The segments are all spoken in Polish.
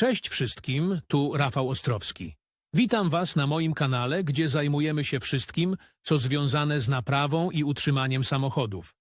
Cześć wszystkim, tu Rafał Ostrowski. Witam Was na moim kanale, gdzie zajmujemy się wszystkim, co związane z naprawą i utrzymaniem samochodów.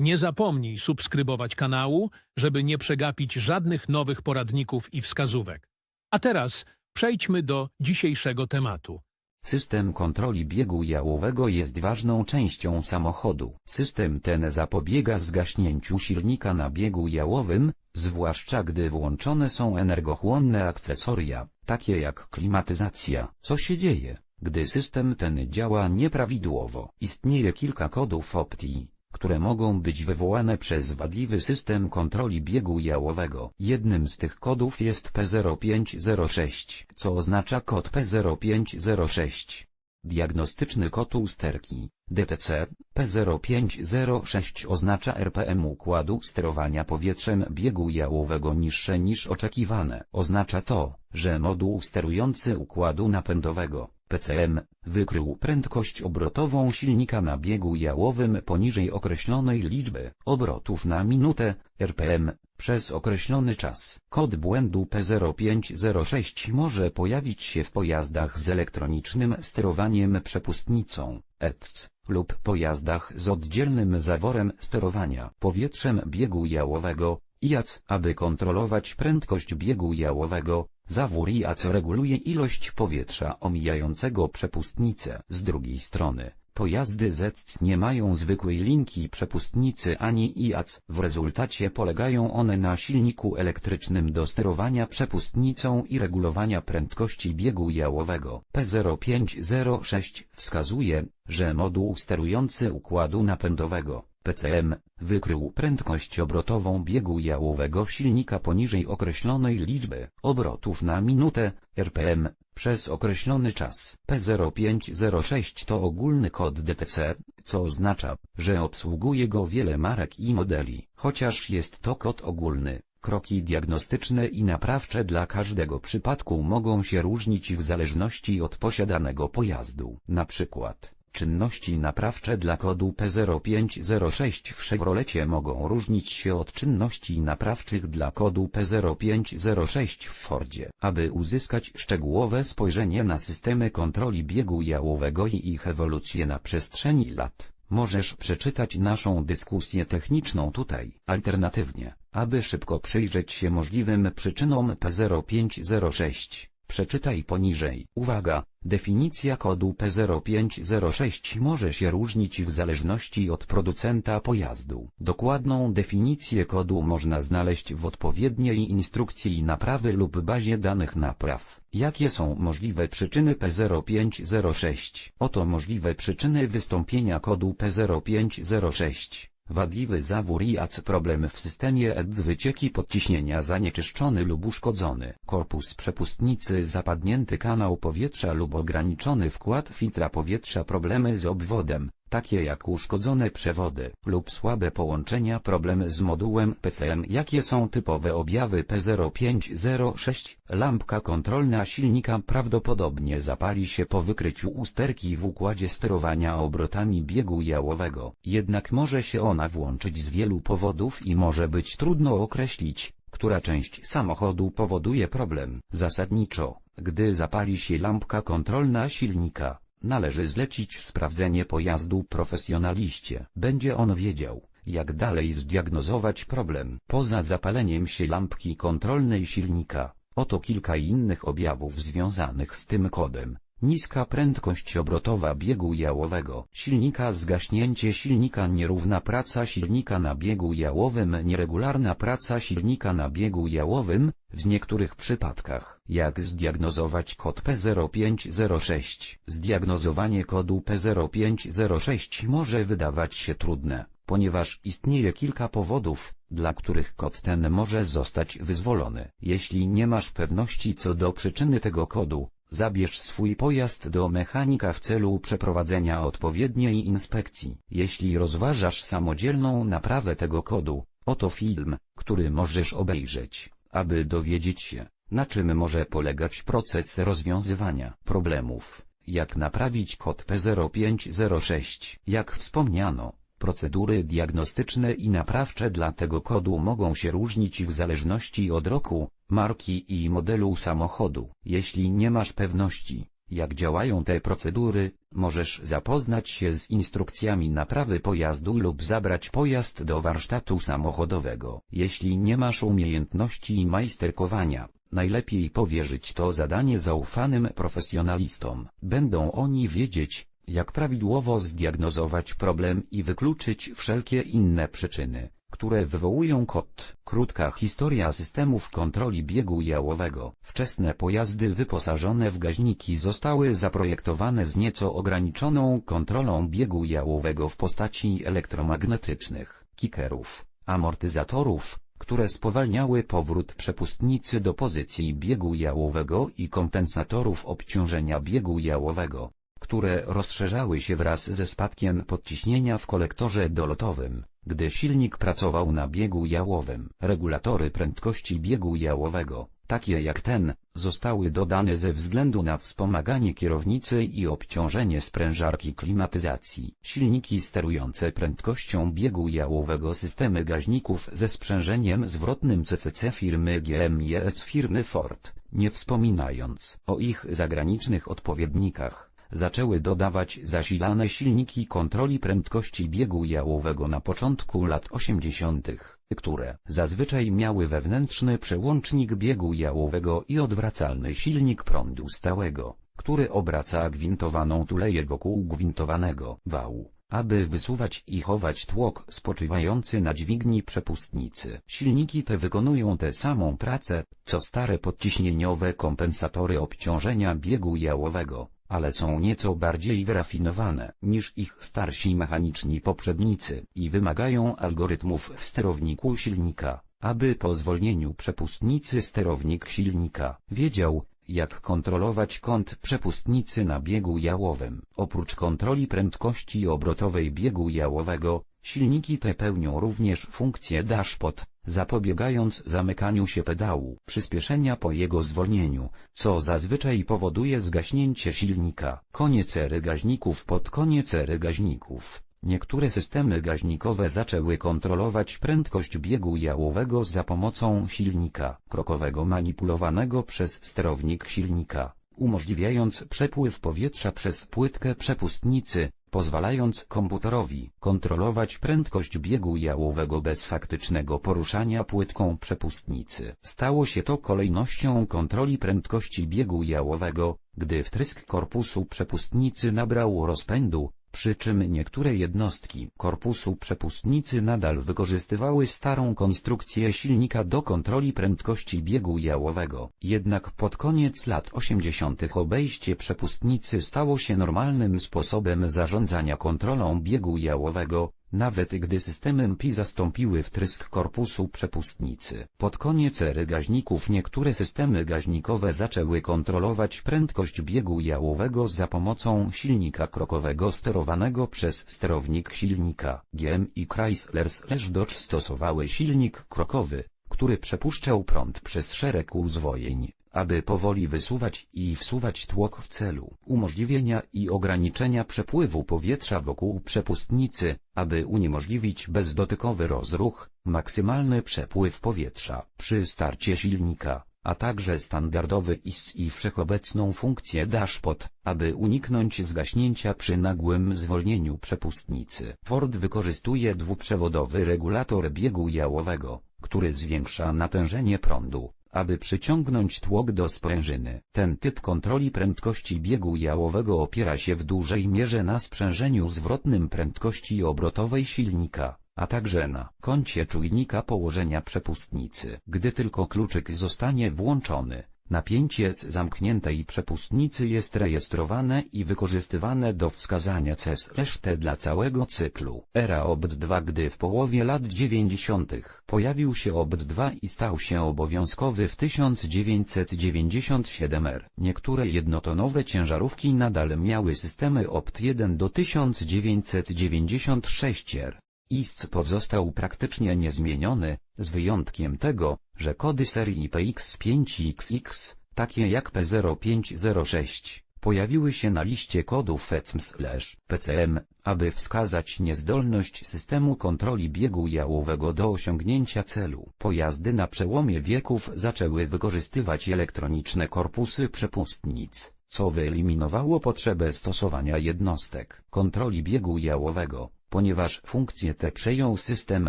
Nie zapomnij subskrybować kanału, żeby nie przegapić żadnych nowych poradników i wskazówek. A teraz przejdźmy do dzisiejszego tematu. System kontroli biegu jałowego jest ważną częścią samochodu. System ten zapobiega zgaśnięciu silnika na biegu jałowym, zwłaszcza gdy włączone są energochłonne akcesoria, takie jak klimatyzacja. Co się dzieje, gdy system ten działa nieprawidłowo? Istnieje kilka kodów optii, które mogą być wywołane przez wadliwy system kontroli biegu jałowego. Jednym z tych kodów jest P0506, co oznacza kod P0506. Diagnostyczny kod usterki, DTC, P0506 oznacza RPM układu sterowania powietrzem biegu jałowego niższe niż oczekiwane. Oznacza to, że moduł sterujący układu napędowego, PCM, wykrył prędkość obrotową silnika na biegu jałowym poniżej określonej liczby obrotów na minutę, RPM, przez określony czas. Kod błędu P0506 może pojawić się w pojazdach z elektronicznym sterowaniem przepustnicą, ETC, lub pojazdach z oddzielnym zaworem sterowania powietrzem biegu jałowego, IAC, aby kontrolować prędkość biegu jałowego, zawór IAC reguluje ilość powietrza omijającego przepustnicę. Z drugiej strony, pojazdy ZC nie mają zwykłej linki przepustnicy ani IAC. W rezultacie polegają one na silniku elektrycznym do sterowania przepustnicą i regulowania prędkości biegu jałowego. P0506 wskazuje, że moduł sterujący układu napędowego PCM, wykrył prędkość obrotową biegu jałowego silnika poniżej określonej liczby obrotów na minutę, RPM, przez określony czas. P0506 to ogólny kod DTC, co oznacza, że obsługuje go wiele marek i modeli. Chociaż jest to kod ogólny, kroki diagnostyczne i naprawcze dla każdego przypadku mogą się różnić w zależności od posiadanego pojazdu. Na przykład, Czynności naprawcze dla kodu P0506 w Chevrolecie mogą różnić się od czynności naprawczych dla kodu P0506 w Fordzie. Aby uzyskać szczegółowe spojrzenie na systemy kontroli biegu jałowego i ich ewolucję na przestrzeni lat, możesz przeczytać naszą dyskusję techniczną tutaj. Alternatywnie, aby szybko przyjrzeć się możliwym przyczynom P0506, Przeczytaj poniżej. Uwaga, definicja kodu P0506 może się różnić w zależności od producenta pojazdu. Dokładną definicję kodu można znaleźć w odpowiedniej instrukcji naprawy lub bazie danych napraw. Jakie są możliwe przyczyny P0506? Oto możliwe przyczyny wystąpienia kodu P0506. Wadliwy zawór IAC problem w systemie EDZ wycieki podciśnienia zanieczyszczony lub uszkodzony. Korpus przepustnicy zapadnięty kanał powietrza lub ograniczony wkład filtra powietrza problemy z obwodem, takie jak uszkodzone przewody lub słabe połączenia problem z modułem PCM Jakie są typowe objawy P0506 Lampka kontrolna silnika prawdopodobnie zapali się po wykryciu usterki w układzie sterowania obrotami biegu jałowego. Jednak może się ona włączyć z wielu powodów i może być trudno określić, która część samochodu powoduje problem. Zasadniczo, gdy zapali się lampka kontrolna silnika, Należy zlecić sprawdzenie pojazdu profesjonaliście. Będzie on wiedział, jak dalej zdiagnozować problem. Poza zapaleniem się lampki kontrolnej silnika, oto kilka innych objawów związanych z tym kodem. Niska prędkość obrotowa biegu jałowego silnika Zgaśnięcie silnika Nierówna praca silnika na biegu jałowym Nieregularna praca silnika na biegu jałowym W niektórych przypadkach Jak zdiagnozować kod P0506 Zdiagnozowanie kodu P0506 może wydawać się trudne, ponieważ istnieje kilka powodów, dla których kod ten może zostać wyzwolony. Jeśli nie masz pewności co do przyczyny tego kodu, Zabierz swój pojazd do mechanika w celu przeprowadzenia odpowiedniej inspekcji. Jeśli rozważasz samodzielną naprawę tego kodu, oto film, który możesz obejrzeć, aby dowiedzieć się, na czym może polegać proces rozwiązywania problemów. Jak naprawić kod P0506? Jak wspomniano, Procedury diagnostyczne i naprawcze dla tego kodu mogą się różnić w zależności od roku, marki i modelu samochodu. Jeśli nie masz pewności, jak działają te procedury, możesz zapoznać się z instrukcjami naprawy pojazdu lub zabrać pojazd do warsztatu samochodowego. Jeśli nie masz umiejętności majsterkowania, najlepiej powierzyć to zadanie zaufanym profesjonalistom. Będą oni wiedzieć, jak prawidłowo zdiagnozować problem i wykluczyć wszelkie inne przyczyny, które wywołują kod. Krótka historia systemów kontroli biegu jałowego. Wczesne pojazdy wyposażone w gaźniki zostały zaprojektowane z nieco ograniczoną kontrolą biegu jałowego w postaci elektromagnetycznych, kickerów, amortyzatorów, które spowalniały powrót przepustnicy do pozycji biegu jałowego i kompensatorów obciążenia biegu jałowego, które rozszerzały się wraz ze spadkiem podciśnienia w kolektorze dolotowym, gdy silnik pracował na biegu jałowym. Regulatory prędkości biegu jałowego, takie jak ten, zostały dodane ze względu na wspomaganie kierownicy i obciążenie sprężarki klimatyzacji. Silniki sterujące prędkością biegu jałowego systemy gaźników ze sprzężeniem zwrotnym CCC firmy GMES firmy Ford, nie wspominając o ich zagranicznych odpowiednikach zaczęły dodawać zasilane silniki kontroli prędkości biegu jałowego na początku lat 80., które zazwyczaj miały wewnętrzny przełącznik biegu jałowego i odwracalny silnik prądu stałego, który obraca gwintowaną tuleję wokół gwintowanego wału aby wysuwać i chować tłok spoczywający na dźwigni przepustnicy. Silniki te wykonują tę samą pracę, co stare podciśnieniowe kompensatory obciążenia biegu jałowego, ale są nieco bardziej wyrafinowane niż ich starsi mechaniczni poprzednicy i wymagają algorytmów w sterowniku silnika, aby po zwolnieniu przepustnicy sterownik silnika wiedział, jak kontrolować kąt przepustnicy na biegu jałowym. Oprócz kontroli prędkości obrotowej biegu jałowego, silniki te pełnią również funkcję dashpot, zapobiegając zamykaniu się pedału przyspieszenia po jego zwolnieniu, co zazwyczaj powoduje zgaśnięcie silnika. Koniec ery gaźników Pod koniec ery gaźników, niektóre systemy gaźnikowe zaczęły kontrolować prędkość biegu jałowego za pomocą silnika krokowego manipulowanego przez sterownik silnika, umożliwiając przepływ powietrza przez płytkę przepustnicy, pozwalając komputerowi kontrolować prędkość biegu jałowego bez faktycznego poruszania płytką przepustnicy. Stało się to kolejnością kontroli prędkości biegu jałowego, gdy wtrysk korpusu przepustnicy nabrał rozpędu, przy czym niektóre jednostki korpusu przepustnicy nadal wykorzystywały starą konstrukcję silnika do kontroli prędkości biegu jałowego. Jednak pod koniec lat 80. obejście przepustnicy stało się normalnym sposobem zarządzania kontrolą biegu jałowego, nawet gdy systemy MPI zastąpiły wtrysk korpusu przepustnicy. Pod koniec ery gaźników niektóre systemy gaźnikowe zaczęły kontrolować prędkość biegu jałowego za pomocą silnika krokowego sterowanego przez sterownik silnika. GM i Chrysler slash Dodge stosowały silnik krokowy, który przepuszczał prąd przez szereg uzwojeń aby powoli wysuwać i wsuwać tłok w celu umożliwienia i ograniczenia przepływu powietrza wokół przepustnicy, aby uniemożliwić bezdotykowy rozruch, maksymalny przepływ powietrza przy starcie silnika, a także standardowy IST i wszechobecną funkcję dashpot, aby uniknąć zgaśnięcia przy nagłym zwolnieniu przepustnicy. Ford wykorzystuje dwuprzewodowy regulator biegu jałowego, który zwiększa natężenie prądu, aby przyciągnąć tłok do sprężyny. Ten typ kontroli prędkości biegu jałowego opiera się w dużej mierze na sprzężeniu zwrotnym prędkości obrotowej silnika, a także na kącie czujnika położenia przepustnicy. Gdy tylko kluczyk zostanie włączony, Napięcie z zamkniętej przepustnicy jest rejestrowane i wykorzystywane do wskazania CSLT dla całego cyklu. Era OBD2 gdy w połowie lat 90. pojawił się OBD2 i stał się obowiązkowy w 1997 r. Niektóre jednotonowe ciężarówki nadal miały systemy OBD1 do 1996 r. ISC pozostał praktycznie niezmieniony, z wyjątkiem tego, że kody serii PX5XX, takie jak P0506, pojawiły się na liście kodów ECM/PCM, aby wskazać niezdolność systemu kontroli biegu jałowego do osiągnięcia celu. Pojazdy na przełomie wieków zaczęły wykorzystywać elektroniczne korpusy przepustnic, co wyeliminowało potrzebę stosowania jednostek kontroli biegu jałowego. Ponieważ funkcje te przejął system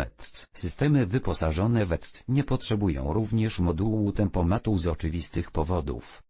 ETC. Systemy wyposażone w ETC nie potrzebują również modułu tempomatu z oczywistych powodów.